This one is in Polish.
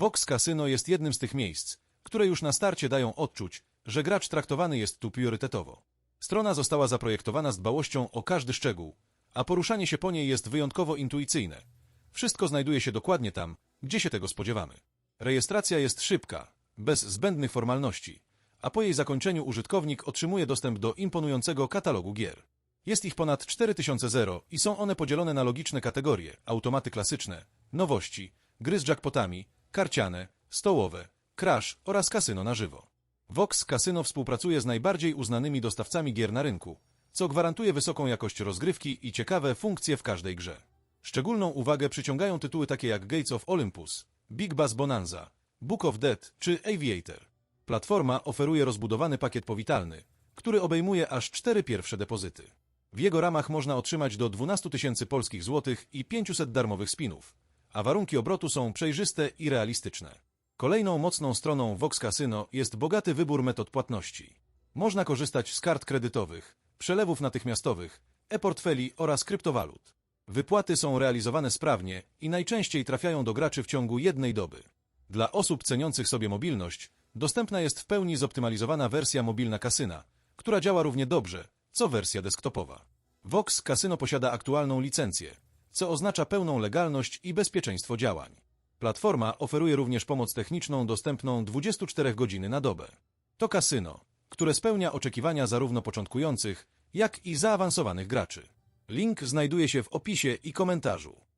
Vox Casino jest jednym z tych miejsc, które już na starcie dają odczuć, że gracz traktowany jest tu priorytetowo. Strona została zaprojektowana z dbałością o każdy szczegół, a poruszanie się po niej jest wyjątkowo intuicyjne. Wszystko znajduje się dokładnie tam, gdzie się tego spodziewamy. Rejestracja jest szybka, bez zbędnych formalności, a po jej zakończeniu użytkownik otrzymuje dostęp do imponującego katalogu gier. Jest ich ponad 4000 zero i są one podzielone na logiczne kategorie, automaty klasyczne, nowości, gry z jackpotami, karciane, stołowe, crash oraz kasyno na żywo. Vox Casino współpracuje z najbardziej uznanymi dostawcami gier na rynku, co gwarantuje wysoką jakość rozgrywki i ciekawe funkcje w każdej grze. Szczególną uwagę przyciągają tytuły takie jak Gates of Olympus, Big Bass Bonanza, Book of Dead czy Aviator. Platforma oferuje rozbudowany pakiet powitalny, który obejmuje aż cztery pierwsze depozyty. W jego ramach można otrzymać do 12 tysięcy polskich złotych i 500 darmowych spinów, a warunki obrotu są przejrzyste i realistyczne. Kolejną mocną stroną Vox Casino jest bogaty wybór metod płatności. Można korzystać z kart kredytowych, przelewów natychmiastowych, e-portfeli oraz kryptowalut. Wypłaty są realizowane sprawnie i najczęściej trafiają do graczy w ciągu jednej doby. Dla osób ceniących sobie mobilność dostępna jest w pełni zoptymalizowana wersja mobilna kasyna, która działa równie dobrze, co wersja desktopowa. Vox Casino posiada aktualną licencję, co oznacza pełną legalność i bezpieczeństwo działań. Platforma oferuje również pomoc techniczną dostępną 24 godziny na dobę. To kasyno, które spełnia oczekiwania zarówno początkujących, jak i zaawansowanych graczy. Link znajduje się w opisie i komentarzu.